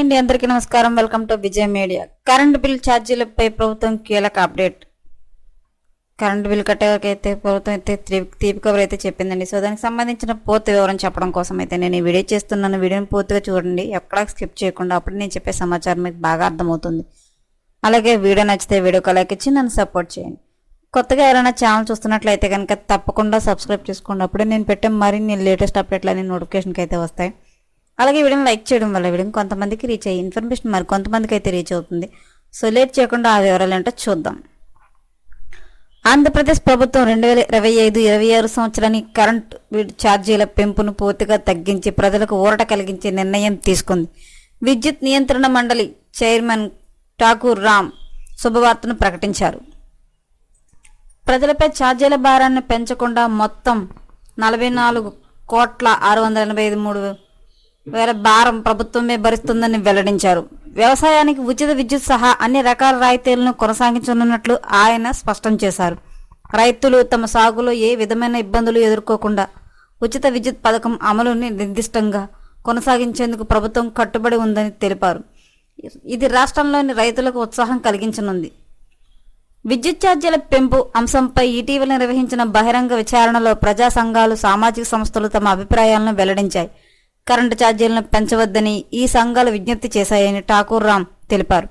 అండి అందరికీ నమస్కారం. Welcome to Vijay media. Current bill ఛార్జీలపై ప్రభుత్వం కీలక అప్డేట్. కరెంట్ బిల్ కట్టేకైతే ప్రభుత్వం అయితే తీపి కబుర్ అయితే చెప్పిందండి. సో దానికి సంబంధించిన పూర్తి వివరం చెప్పడం కోసం అయితే నేను ఈ వీడియో చేస్తున్నాను. వీడియోని పూర్తిగా చూడండి. ఎక్కడా స్కిప్ చేయకుండా అప్పుడు నేను చెప్పే సమాచారం మీకు బాగా అర్థమవుతుంది. అలాగే వీడియో నచ్చితే వీడియోకి లైక్ ఇచ్చి నన్ను సపోర్ట్ చేయండి. కొత్తగా ఎవరైనా ఛానల్ చూస్తున్నట్లయితే కనుక తప్పకుండా సబ్స్క్రైబ్ చేసుకోండి. అప్పుడే నేను పెట్టే మరిన్ని లేటెస్ట్ అప్డేట్లు అన్ని నోటిఫికేషన్కి అయితే వస్తాయి. అలాగే వీడియోని లైక్ చేయడం వల్ల వీడియో కొంతమందికి రీచ్ అయ్యి ఇన్ఫర్మేషన్ మరి కొంతమందికి అయితే రీచ్ అవుతుంది. సో లేట్ చేయకుండా ఆ వివరాలు ఏంటో చూద్దాం. ఆంధ్రప్రదేశ్ ప్రభుత్వం రెండు వేల ఇరవై ఐదు ఇరవై ఆరు సంవత్సరానికి కరెంట్ ఛార్జీల పెంపును పూర్తిగా తగ్గించి ప్రజలకు ఊరట కలిగించే నిర్ణయం తీసుకుంది. విద్యుత్ నియంత్రణ మండలి చైర్మన్ ఠాకూర్ రామ్ శుభవార్తను ప్రకటించారు. ప్రజలపై ఛార్జీల భారాన్ని పెంచకుండా మొత్తం నలభై నాలుగు కోట్ల ఆరు వందల ఎనభై ఐదు మూడు వేల భారం ప్రభుత్వమే భరిస్తుందని వెల్లడించారు. వ్యవసాయానికి ఉచిత విద్యుత్ సహా అన్ని రకాల రాయితీలను కొనసాగించనున్నట్లు ఆయన స్పష్టం చేశారు. రైతులు తమ సాగులో ఏ విధమైన ఇబ్బందులు ఎదుర్కోకుండా ఉచిత విద్యుత్ పథకం అమలుని నిర్దిష్టంగా కొనసాగించేందుకు ప్రభుత్వం కట్టుబడి ఉందని తెలిపారు. ఇది రాష్ట్రంలోని రైతులకు ఉత్సాహం కలిగించనుంది. విద్యుత్ ఛార్జీల పెంపు అంశంపై ఇటీవల నిర్వహించిన బహిరంగ విచారణలో ప్రజా సంఘాలు సామాజిక సంస్థలు తమ అభిప్రాయాలను వెల్లడించాయి. కరెంటు ఛార్జీలను పెంచవద్దని ఈ సంఘాలు విజ్ఞప్తి చేశాయని ఠాకూర్ రామ్ తెలిపారు.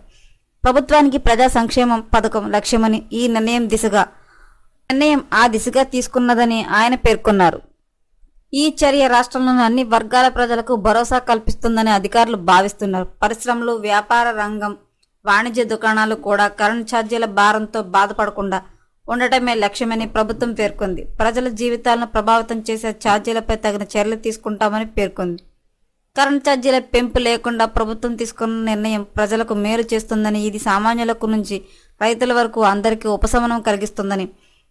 ప్రభుత్వానికి ప్రజా సంక్షేమం పథకం లక్ష్యమని ఈ నిర్ణయం దిశగా నిర్ణయం ఆ దిశగా తీసుకున్నదని ఆయన పేర్కొన్నారు. ఈ చర్య రాష్ట్రంలోని అన్ని వర్గాల ప్రజలకు భరోసా కల్పిస్తుందని అధికారులు భావిస్తున్నారు. పరిశ్రమలు వ్యాపార రంగం వాణిజ్య దుకాణాలు కూడా కరెంట్ ఛార్జీల భారంతో బాధపడకుండా ఉండటమే లక్ష్యమని ప్రభుత్వం పేర్కొంది. ప్రజల జీవితాలను ప్రభావితం చేసే ఛార్జీలపై తగిన చర్యలు తీసుకుంటామని పేర్కొంది. కరెంట్ ఛార్జీల పెంపు లేకుండా ప్రభుత్వం తీసుకున్న నిర్ణయం ప్రజలకు మేలు చేస్తుందని ఇది సామాన్యులకు నుంచి రైతుల వరకు అందరికీ ఉపశమనం కలిగిస్తుందని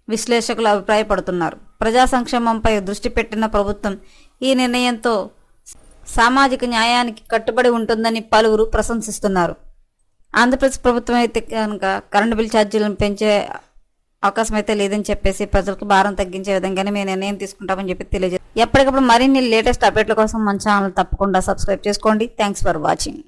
విశ్లేషకులు అభిప్రాయపడుతున్నారు. ప్రజా సంక్షేమంపై దృష్టి పెట్టిన ప్రభుత్వం ఈ నిర్ణయంతో సామాజిక న్యాయానికి కట్టుబడి ఉంటుందని పలువురు ప్రశంసిస్తున్నారు. ఆంధ్రప్రదేశ్ ప్రభుత్వం అయితే కనుక కరెంటు బిల్ ఛార్జీలను పెంచే అవకాశం అయితే లేదని చెప్పేసి ప్రజలకు భారం తగ్గించే విధంగానే మేము నిర్ణయం తీసుకుంటామని చెప్పి తెలియజేస్తాం ఎప్పటికప్పుడు మరిన్ని లేటెస్ట్ అప్డేట్ల కోసం మన ఛానల్ తప్పకుండా సబ్స్క్రైబ్ చేసుకోండి. Thanks for watching.